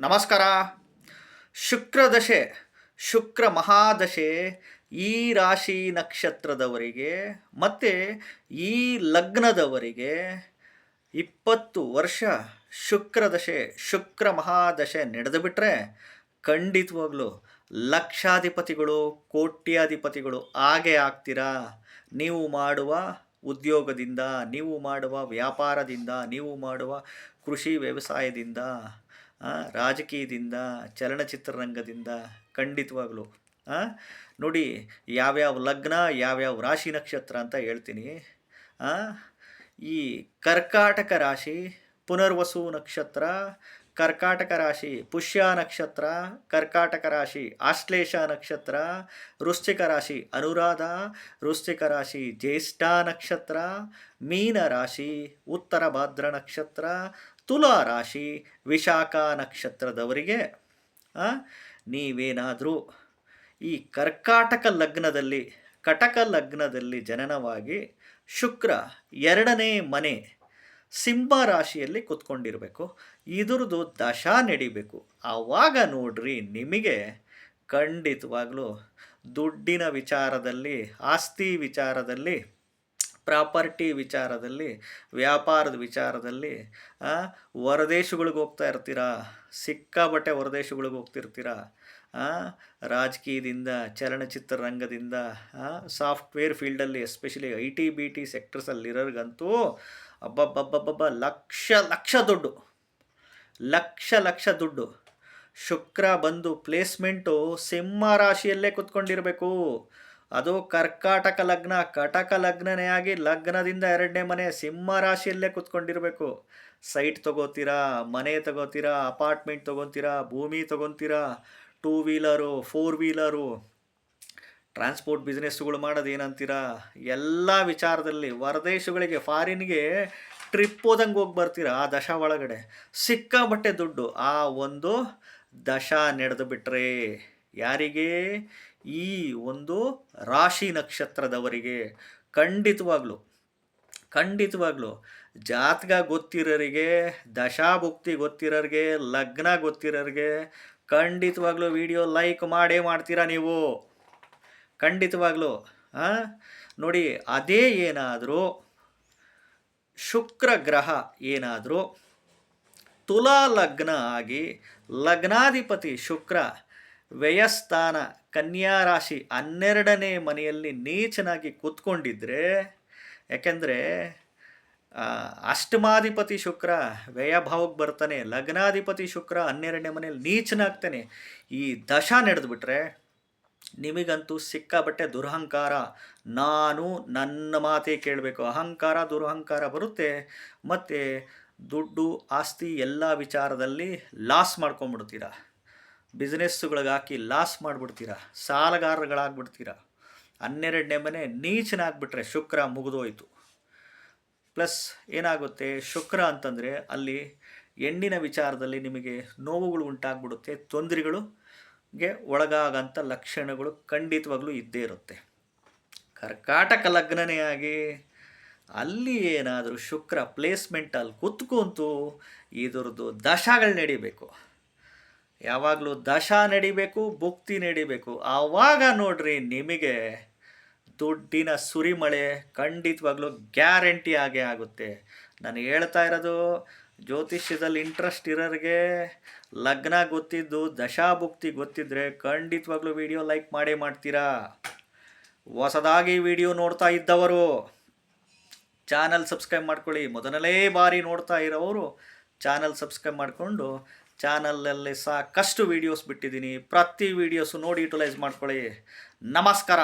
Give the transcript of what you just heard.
ನಮಸ್ಕಾರ. ಶುಕ್ರದಶೆ, ಶುಕ್ರ ಮಹಾದಶೆ ಈ ರಾಶಿ ನಕ್ಷತ್ರದವರಿಗೆ ಮತ್ತು ಈ ಲಗ್ನದವರಿಗೆ ಇಪ್ಪತ್ತು ವರ್ಷ ಶುಕ್ರದಶೆ, ಶುಕ್ರ ಮಹಾದಶೆ ನಡೆದು ಬಿಟ್ಟರೆ ಖಂಡಿತವಾಗ್ಲೂ ಲಕ್ಷಾಧಿಪತಿಗಳು, ಕೋಟ್ಯಾಧಿಪತಿಗಳು ಹಾಗೆ ಆಗ್ತೀರಾ? ನೀವು ಮಾಡುವ ಉದ್ಯೋಗದಿಂದ, ನೀವು ಮಾಡುವ ವ್ಯಾಪಾರದಿಂದ, ನೀವು ಮಾಡುವ ಕೃಷಿ ವ್ಯವಸಾಯದಿಂದ ರಾಜಕೀಯದಿಂದ ಚಲನಚಿತ್ರರಂಗದಿಂದ ಖಂಡಿತವಾಗ್ಲೂ ನೋಡಿ, ಯಾವ್ಯಾವ ಲಗ್ನ, ಯಾವ್ಯಾವ ರಾಶಿ ನಕ್ಷತ್ರ ಅಂತ ಹೇಳ್ತೀನಿ. ಈ ಕರ್ಕಾಟಕ ರಾಶಿ, ಪುನರ್ವಸು ನಕ್ಷತ್ರ ಕರ್ಕಾಟಕ ರಾಶಿ, ಪುಷ್ಯ ನಕ್ಷತ್ರ, ಕರ್ಕಾಟಕ ರಾಶಿ, ಆಶ್ಲೇಷ ನಕ್ಷತ್ರ, ವೃಶ್ಚಿಕ ರಾಶಿ, ಅನುರಾಧ, ವೃಶ್ಚಿಕ ರಾಶಿ, ಜ್ಯೇಷ್ಠ ನಕ್ಷತ್ರ, ಮೀನ ರಾಶಿ, ಉತ್ತರ ಭಾದ್ರ ನಕ್ಷತ್ರ, ತುಲಾ ರಾಶಿ, ವಿಶಾಖ ನಕ್ಷತ್ರದವರಿಗೆ ನೀವೇನಾದರೂ ಈ ಕರ್ಕಾಟಕ ಲಗ್ನದಲ್ಲಿ, ಕಟಕ ಲಗ್ನದಲ್ಲಿ ಜನನವಾಗಿ ಶುಕ್ರ ಎರಡನೇ ಮನೆ ಸಿಂಹ ರಾಶಿಯಲ್ಲಿ ಕುತ್ಕೊಂಡಿರಬೇಕು. ಇದ್ರದ್ದು ದಶಾ ನಡಿಬೇಕು. ಆವಾಗ ನೋಡ್ರಿ ನಿಮಗೆ ಖಂಡಿತವಾಗ್ಲೂ ದುಡ್ಡಿನ ವಿಚಾರದಲ್ಲಿ, ಆಸ್ತಿ ವಿಚಾರದಲ್ಲಿ, ಪ್ರಾಪರ್ಟಿ ವಿಚಾರದಲ್ಲಿ, ವ್ಯಾಪಾರದ ವಿಚಾರದಲ್ಲಿ ಹೊರದೇಶಗಳಿಗೆ ಹೋಗ್ತಾ ಇರ್ತೀರಾ? ಸಿಕ್ಕಾಬಟ್ಟೆ ಹೊರದೇಶಗಳಿಗೆ ಹೋಗ್ತಿರ್ತೀರಾ ರಾಜಕೀಯದಿಂದ ರಾಜಕೀಯದಿಂದ ಚಲನಚಿತ್ರರಂಗದಿಂದ ಸಾಫ್ಟ್ವೇರ್ ಫೀಲ್ಡಲ್ಲಿ, especially I T B T ಸೆಕ್ಟರ್ಸಲ್ಲಿರೋರ್ಗಂತೂ ಅಬ್ಬಬ್ಬಬ್ಬಬ್ಬ, ಲಕ್ಷ ಲಕ್ಷ ದುಡ್ಡು. ಲಕ್ಷ ಲಕ್ಷ ದುಡ್ಡು. ಶುಕ್ರ ಬಂದು ಪ್ಲೇಸ್ಮೆಂಟು ಸಿಂಹ ರಾಶಿಯಲ್ಲೇ ಕುತ್ಕೊಂಡಿರಬೇಕು. ಅದು ಕರ್ಕಾಟಕ ಲಗ್ನ. ಕಟಕ ಲಗ್ನನೇ ಆಗಿ ಲಗ್ನದಿಂದ ಎರಡನೇ ಮನೆ ಸಿಂಹ ರಾಶಿಯಲ್ಲೇ ಕುತ್ಕೊಂಡಿರಬೇಕು. ಸೈಟ್ ತಗೋತೀರಾ, ಮನೆ ತಗೋತೀರಾ, ಅಪಾರ್ಟ್ಮೆಂಟ್ ತಗೋತೀರಾ, ಭೂಮಿ ತಗೊತೀರಾ, two wheeler, four wheeler transport ಬಿಸ್ನೆಸ್ಗಳು ಮಾಡೋದು ಏನಂತೀರಾ ಎಲ್ಲ ವಿಚಾರದಲ್ಲಿ ಹೊರದೇಶಗಳಿಗೆ ಫಾರಿನ್ಗೆ ಟ್ರಿಪ್ ಹೋದಂಗೆ ಹೋಗಿ ಬರ್ತೀರಾ ಆ ದಶ ಒಳಗಡೆ? ಸಿಕ್ಕಾಬಟ್ಟೆ ದುಡ್ಡು, ಆ ಒಂದು ದಶ ನಡೆದು ಬಿಟ್ರೆ ಯಾರಿಗೆ? ಈ ಒಂದು ರಾಶಿ ನಕ್ಷತ್ರದವರಿಗೆ. ಖಂಡಿತವಾಗ್ಲೂ ಖಂಡಿತವಾಗ್ಲೂ ಜಾತಕ ಗೊತ್ತಿರೋರಿಗೆ ದಶಾಭುಕ್ತಿ ಗೊತ್ತಿರೋರಿಗೆ, ಲಗ್ನ ಗೊತ್ತಿರೋರಿಗೆ ಖಂಡಿತವಾಗ್ಲೂ ವಿಡಿಯೋ ಲೈಕ್ ಮಾಡೇ ಮಾಡ್ತೀರಾ ನೀವು? ಖಂಡಿತವಾಗ್ಲೂ? ನೋಡಿ, ಅದೇ ಏನಾದರೂ ಶುಕ್ರ ಗ್ರಹ ಏನಾದರೂ ತುಲಾ ಲಗ್ನ ಆಗಿ ಲಗ್ನಾಧಿಪತಿ ಶುಕ್ರ, ವ್ಯಯಸ್ಥಾನ, ಕನ್ಯಾ ರಾಶಿ ಹನ್ನೆರಡನೇ ಮನೆಯಲ್ಲಿ ನೀಚನಾಗಿ ಕೂತ್ಕೊಂಡಿದ್ರೆ, ಯಾಕೆಂದರೆ ಅಷ್ಟಮಾಧಿಪತಿ ಶುಕ್ರ ವ್ಯಯಭಾವಕ್ಕೆ ಬರ್ತಾನೆ, ಲಗ್ನಾಧಿಪತಿ ಶುಕ್ರ ಹನ್ನೆರಡನೇ ಮನೆಯಲ್ಲಿ ನೀಚನಾಗ್ತಾನೆ ಈ ದಶ ನಡೆದ್ಬಿಟ್ರೆ ನಿಮಗಂತೂ ಸಿಕ್ಕಾಬಟ್ಟೆ ದುರಹಂಕಾರ. ನಾನು ನನ್ನ ಮಾತೇ ಕೇಳಬೇಕು. ಅಹಂಕಾರ, ದುರಹಂಕಾರ ಬರುತ್ತೆ. ಮತ್ತು ದುಡ್ಡು, ಆಸ್ತಿ ಎಲ್ಲ ವಿಚಾರದಲ್ಲಿ ಲಾಸ್ ಮಾಡ್ಕೊಂಬಿಡ್ತೀರಾ ಬಿಸ್ನೆಸ್ಸುಗಳಿಗೆ ಹಾಕಿ ಲಾಸ್ ಮಾಡಿಬಿಡ್ತೀರಾ. ಸಾಲಗಾರರುಗಳಾಗ್ಬಿಡ್ತೀರಾ. ಹನ್ನೆರಡನೇ ಮನೆ ನೀಚನಾಗ್ಬಿಟ್ರೆ ಶುಕ್ರ ಮುಗಿದೋಯ್ತು. ಪ್ಲಸ್ ಏನಾಗುತ್ತೆ? ಶುಕ್ರ ಅಂತಂದರೆ ಅಲ್ಲಿ ಹೆಣ್ಣಿನ ವಿಚಾರದಲ್ಲಿ ನಿಮಗೆ ನೋವುಗಳು ಉಂಟಾಗ್ಬಿಡುತ್ತೆ ತೊಂದರೆಗಳುಗೆ ಒಳಗಾಗಂಥ ಲಕ್ಷಣಗಳು ಖಂಡಿತವಾಗ್ಲೂ ಇದ್ದೇ ಇರುತ್ತೆ. ಕರ್ಕಾಟಕ ಲಗ್ನನೇ ಆಗಿ ಅಲ್ಲಿ ಏನಾದರೂ ಶುಕ್ರ ಪ್ಲೇಸ್ಮೆಂಟಲ್ಲಿ ಕುತ್ಕೊಂತು ಇದ್ರದ್ದು ದಶಗಳು ನಡಿಬೇಕು. ಯಾವಾಗಲೂ ದಶ ನಡಿಬೇಕು, ಭುಕ್ತಿ ನಡಿಬೇಕು. ಆವಾಗ ನೋಡ್ರಿ ನಿಮಗೆ ದುಡ್ಡಿನ ಸುರಿಮಳೆ ಖಂಡಿತವಾಗ್ಲೂ ಗ್ಯಾರಂಟಿ ಆಗೇ ಆಗುತ್ತೆ. ನಾನು ಹೇಳ್ತಾ ಇರೋದು ಜ್ಯೋತಿಷ್ಯದಲ್ಲಿ ಇಂಟ್ರೆಸ್ಟ್ ಇರೋರಿಗೆ ಲಗ್ನ ಗೊತ್ತಿದ್ದು ದಶಾಭುಕ್ತಿ ಗೊತ್ತಿದ್ದರೆ ಖಂಡಿತವಾಗ್ಲೂ ವಿಡಿಯೋ ಲೈಕ್ ಮಾಡೇ ಮಾಡ್ತೀರಾ? ಹೊಸದಾಗಿ ವಿಡಿಯೋ ನೋಡ್ತಾ ಇದ್ದವರು ಚಾನಲ್ ಸಬ್ಸ್ಕ್ರೈಬ್ ಮಾಡ್ಕೊಳ್ಳಿ. ಮೊದಲನೇ ಬಾರಿ ನೋಡ್ತಾ ಇರೋವರು ಚಾನಲ್ ಸಬ್ಸ್ಕ್ರೈಬ್ ಮಾಡಿಕೊಂಡು ಚಾನಲಲ್ಲಿ ಸಾಕಷ್ಟು ವೀಡಿಯೋಸ್ ಬಿಟ್ಟಿದ್ದೀನಿ. ಪ್ರತಿ ವೀಡಿಯೋಸು ನೋಡಿ ಯುಟಿಲೈಸ್ ಮಾಡ್ಕೊಳ್ಳಿ. ನಮಸ್ಕಾರ.